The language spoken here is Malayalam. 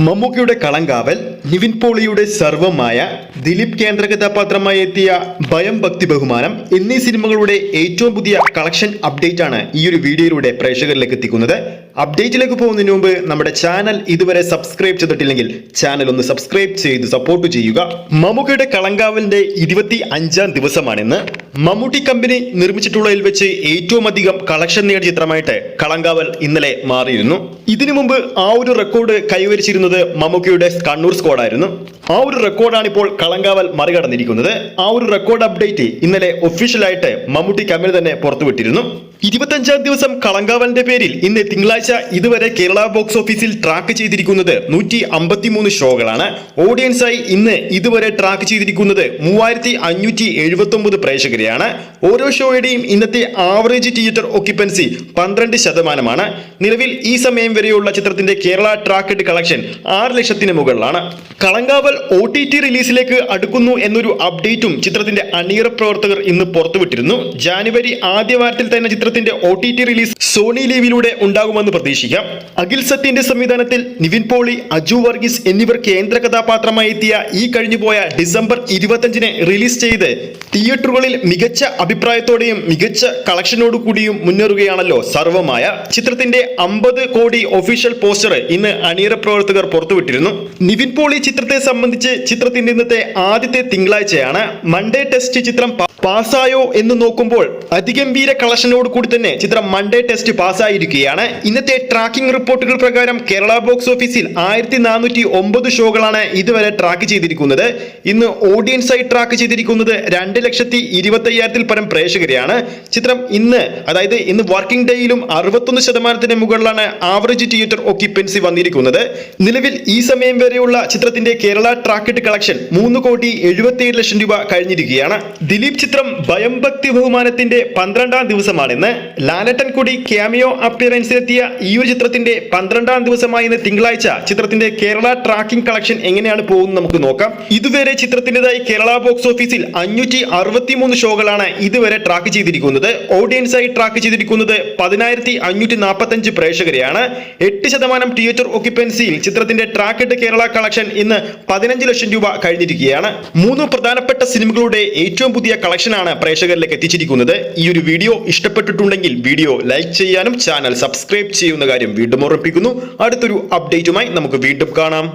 മമ്മൂക്കയുടെ കളങ്കാവൽ നിവിൻ പോളിയുടെ സർവമായ ദിലീപ് കേന്ദ്ര കഥാപാത്രമായി എത്തിയ ഭയം ഭക്തി ബഹുമാനം എന്നീ സിനിമകളുടെ ഏറ്റവും പുതിയ കളക്ഷൻ അപ്ഡേറ്റ് ആണ് ഈ ഒരു വീഡിയോയിലൂടെ പ്രേക്ഷകരിലേക്ക് എത്തിക്കുന്നത്. അപ്ഡേറ്റിലേക്ക് പോകുന്നതിന് മുമ്പ് നമ്മുടെ ചാനൽ ഇതുവരെ സബ്സ്ക്രൈബ് ചെയ്തിട്ടില്ലെങ്കിൽ ചാനൽ ഒന്ന് സബ്സ്ക്രൈബ് ചെയ്ത് സപ്പോർട്ട് ചെയ്യുക. മമ്മൂക്കയുടെ കളങ്കാവലിന്റെ ഇരുപത്തി അഞ്ചാം ദിവസമാണിന്ന്. മമ്മൂട്ടി കമ്പനി നിർമ്മിച്ചിട്ടുള്ളതിൽ വെച്ച് ഏറ്റവും അധികം കളക്ഷൻ നേടിയ ചിത്രമായിട്ട് കളങ്കാവൽ ഇന്നലെ മാറിയിരുന്നു. ഇതിനു മുമ്പ് ആ ഒരു റെക്കോർഡ് കൈവരിച്ചിരുന്നത് മമ്മൂക്കയുടെ കണ്ണൂർ സ്ക്വാഡായിരുന്നു ആ ഒരു റെക്കോർഡാണ് ഇപ്പോൾ കളങ്കാവൽ മറികടന്നിരിക്കുന്നത്. ആ ഒരു റെക്കോർഡ് അപ്ഡേറ്റ് ഇന്നലെ ഒഫീഷ്യലായിട്ട് മമ്മൂട്ടി കമ്പനി തന്നെ പുറത്തുവിട്ടിരുന്നു. ഇരുപത്തഞ്ചാം ദിവസം കളങ്കാവലിന്റെ പേരിൽ ഇന്ന് തിങ്കളാഴ്ച ഇതുവരെ കേരള ബോക്സ് ഓഫീസിൽ ട്രാക്ക് ചെയ്തിരിക്കുന്നത് നൂറ്റി അമ്പത്തിമൂന്ന് ഷോകളാണ്. ഓഡിയൻസായി ഇന്ന് ഇതുവരെ ട്രാക്ക് ചെയ്തിരിക്കുന്നത് മൂവായിരത്തി അഞ്ഞൂറ്റി എഴുപത്തി ഒമ്പത് പ്രേക്ഷകരെയാണ്. ഓരോ ഷോയുടെയും ഇന്നത്തെ ആവറേജ് തിയേറ്റർ ഓക്യുപ്പൻസി പന്ത്രണ്ട് ശതമാനമാണ്. നിലവിൽ ഈ സമയം വരെയുള്ള ചിത്രത്തിന്റെ കേരള ട്രാക്കഡ് കളക്ഷൻ ആറ് ലക്ഷത്തിന് മുകളിലാണ്. കളങ്കാവൽ ഒ ടി ടി റിലീസിലേക്ക് അടുക്കുന്നു എന്നൊരു അപ്ഡേറ്റും ചിത്രത്തിന്റെ അണിയറ പ്രവർത്തകർ ഇന്ന് പുറത്തുവിട്ടിരുന്നു. ജാനുവരി ആദ്യവാരത്തിൽ തന്നെ തന്നെ ചിത്രത്തിന്റെ O T T release Sony ലീവിലൂടെ ഉണ്ടാകുമെന്ന് പ്രതീക്ഷിക്കാം. അഖിൽ സത്യന്റെ സംവിധാനത്തിൽ നിവിൻ പോളി അജു വർഗീസ് എന്നിവർ കേന്ദ്ര കഥാപാത്രമായി എത്തിയ ഈ കഴിഞ്ഞുപോയ ഡിസംബർ ഇരുപത്തഞ്ചിന് റിലീസ് ചെയ്ത് തിയേറ്ററുകളിൽ മികച്ച അഭിപ്രായത്തോടെയും മികച്ച കളക്ഷനോടു കൂടിയും മുന്നേറുകയാണല്ലോ സർവമായ. ചിത്രത്തിന്റെ അമ്പത് കോടി ഒഫീഷ്യൽ പോസ്റ്റർ ഇന്ന് അണിയറ പ്രവർത്തകർ പുറത്തുവിട്ടിരുന്നു. നിവിൻ പോളി ചിത്രത്തെ സംബന്ധിച്ച് ചിത്രത്തിന്റെ ഇന്നത്തെ ആദ്യത്തെ തിങ്കളാഴ്ചയാണ്. മൺഡേ ടെസ്റ്റ് ചിത്രം പാസ്സായോ എന്ന് നോക്കുമ്പോൾ അതിഗംഭീര കളക്ഷനോട് കൂടി തന്നെ ചിത്രം മൺഡേ ടെസ്റ്റ് പാസ്സായിരിക്കുകയാണ്. ഇന്നത്തെ ട്രാക്കിംഗ് റിപ്പോർട്ടുകൾ പ്രകാരം കേരള ബോക്സ് ഓഫീസിൽ ആയിരത്തി നാനൂറ്റി ഒമ്പത് ഷോകളാണ് ഇതുവരെ ട്രാക്ക് ചെയ്തിരിക്കുന്നത്. ഇന്ന് ഓഡിയൻസായി ട്രാക്ക് ചെയ്തിരിക്കുന്നത് രണ്ട് ലക്ഷത്തി ഇരുപത്തി അയ്യായിരത്തിൽ പരം പ്രേക്ഷകരെയാണ്. ചിത്രം ഇന്ന് അതായത് ഇന്ന് വർക്കിംഗ് ഡേയിലും അറുപത്തൊന്ന് ശതമാനത്തിന് മുകളിലാണ് ആവറേജ് തിയേറ്റർ ഒക്യുപ്പൻസി വന്നിരിക്കുന്നത്. നിലവിൽ ഈ സമയം വരെയുള്ള ചിത്രത്തിന്റെ കേരള ട്രാക്കറ്റ് കളക്ഷൻ മൂന്ന് കോടി എഴുപത്തിയേഴ് ലക്ഷം രൂപ കഴിഞ്ഞിരിക്കുകയാണ്. ദിലീപ് ചിത്രം ഭയംഭക്തി ബഹുമാനത്തിന്റെ പന്ത്രണ്ടാം ദിവസമാണിന്ന് ലാലട്ടൻ കൂടി ക്യാമിയോ അപ്പിയറൻസിലെത്തിയ ഈ ഒരു ചിത്രത്തിന്റെ പന്ത്രണ്ടാം ദിവസമായ ഇന്ന് തിങ്കളാഴ്ച ചിത്രത്തിന്റെ കേരള ട്രാക്കിംഗ് കളക്ഷൻ എങ്ങനെയാണ് പോകുന്നത് നമുക്ക് നോക്കാം. ഇതുവരെ ചിത്രത്തിന്റെതായി കേരള ബോക്സ് ഓഫീസിൽ അഞ്ഞൂറ്റി അറുപത്തിമൂന്ന് ഷോകളാണ് ഇതുവരെ ട്രാക്ക് ചെയ്തിരിക്കുന്നത്. ഓഡിയൻസ് ആയി ട്രാക്ക് ചെയ്തിരിക്കുന്നത് പതിനായിരത്തി അഞ്ഞൂറ്റി നാൽപ്പത്തഞ്ച് പ്രേക്ഷകരെയാണ്. എട്ട് ശതമാനം തിയേറ്റർ ഓക്യുപ്പൻസിയിൽ ചിത്രത്തിന്റെ ട്രാക്ക് ഇട്ട് കേരള കളക്ഷൻ ഇന്ന് പതിനഞ്ച് ലക്ഷം രൂപ കഴിഞ്ഞിരിക്കുകയാണ്. മൂന്ന് പ്രധാനപ്പെട്ട സിനിമകളുടെ ഏറ്റവും പുതിയ കളക്ഷനാണ് പ്രേക്ഷകരിലേക്ക് എത്തിച്ചിരിക്കുന്നത്. ഈ ഒരു വീഡിയോ ഇഷ്ടപ്പെട്ടിട്ടുണ്ടെങ്കിൽ വീഡിയോ ലൈക്ക് ചെയ്യാനും ചാനൽ സബ്സ്ക്രൈബ് ചെയ്യുന്ന കാര്യം വീണ്ടും ഓർമ്മിപ്പിക്കുന്നു. അടുത്തൊരു അപ്ഡേറ്റുമായി നമുക്ക് വീണ്ടും കാണാം.